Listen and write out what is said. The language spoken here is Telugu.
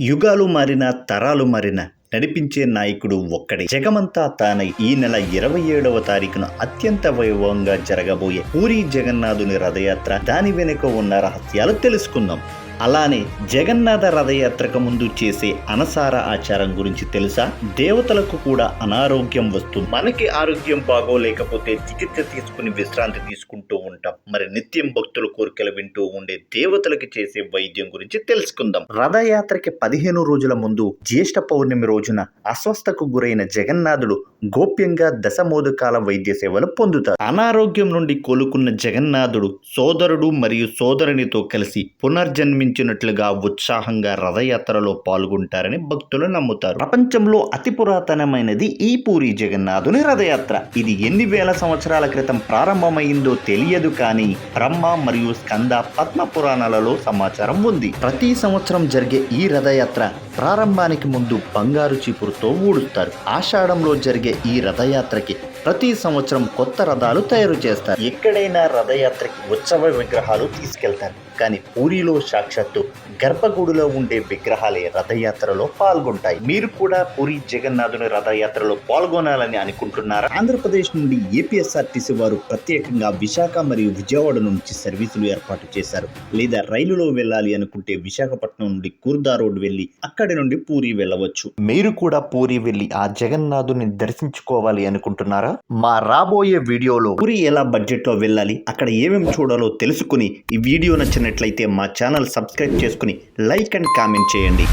యుగాలు మారిన తరాలు మారిన నడిపించే నాయకుడు ఒక్కడే. జగమంతా తాన ఈ నెల ఇరవై ఏడవ తారీఖున అత్యంత వైభవంగా జరగబోయే పూరి జగన్నాథుని రథయాత్ర దాని వెనుక ఉన్న రహస్యాలు తెలుసుకుందాం. అలానే జగన్నాథ రథయాత్రకు ముందు చేసే అనసార ఆచారం గురించి తెలుసా? దేవతలకు కూడా అనారోగ్యం వస్తుంది. మనకి ఆరోగ్యం బాగోలేకపోతే చికిత్స తీసుకుని విశ్రాంతి తీసుకుంటూ ఉంటాం. మరి నిత్యం భక్తుల కోరికలు వింటూ ఉండే దేవతలకు చేసే వైద్యం గురించి తెలుసుకుందాం. రథయాత్రకి పదిహేను రోజుల ముందు జ్యేష్ఠ పౌర్ణమి రోజున అస్వస్థకు గురైన జగన్నాథుడు గోప్యంగా దశమోదకాల వైద్య సేవలు పొందుతారు అనారోగ్యం నుండి కోలుకున్న జగన్నాథుడు సోదరుడు మరియు సోదరునితో కలిసి పునర్జన్మి పునర్జన్మించినట్లుగా ఉత్సాహంగా రథయాత్రలో పాల్గొంటారని భక్తులు నమ్ముతారు. ప్రపంచంలో అతి పురాతనమైనది ఈ పూరి జగన్నాథుని రథయాత్ర. ఇది ఎన్ని వేల సంవత్సరాల క్రితం ప్రారంభమైందో తెలియదు కానీ బ్రహ్మ మరియు స్కంద పద్మ పురాణాలలో సమాచారం ఉంది. ప్రతి సంవత్సరం జరిగే ఈ రథయాత్ర ప్రారంభానికి ముందు బంగారు చీపురుతో ఊడుస్తారు. ఆషాఢంలో జరిగే ఈ రథయాత్రకి ప్రతి సంవత్సరం కొత్త రథాలు తయారు చేస్తారు. ఎక్కడైనా రథయాత్రకి ఉత్సవ విగ్రహాలు తీసుకెళ్తారు. కానీ పూరిలో సాక్షి సాక్షాత్తు గర్భగుడిలో ఉండే విగ్రహాలే రథయాత్రలో పాల్గొంటాయి. మీరు కూడా పూరి జగన్నాథుని రథయాత్రలో పాల్గొనాలని అనుకుంటున్నారా? ఆంధ్రప్రదేశ్ నుండి ఏపీఎస్ఆర్టీసీ వారు ప్రత్యేకంగా విశాఖ మరియు విజయవాడ నుంచి సర్వీసులు ఏర్పాటు చేశారు. లేదా రైలులో వెళ్ళాలి అనుకుంటే విశాఖపట్నం నుండి కుర్దా రోడ్ వెళ్ళి అక్కడి నుండి పూరి వెళ్ళవచ్చు. మీరు కూడా పూరి వెళ్ళి ఆ జగన్నాథుని దర్శించుకోవాలి అనుకుంటున్నారా? మా రాబోయే వీడియోలో పూరి ఎలా బడ్జెట్లో వెళ్ళాలి అక్కడ ఏమేమి చూడాలో తెలుసుకుని ఈ వీడియో నచ్చినట్లయితే మా ఛానల్ సబ్స్క్రైబ్ చేసుకుని లైక్ అండ్ కామెంట్ చేయండి.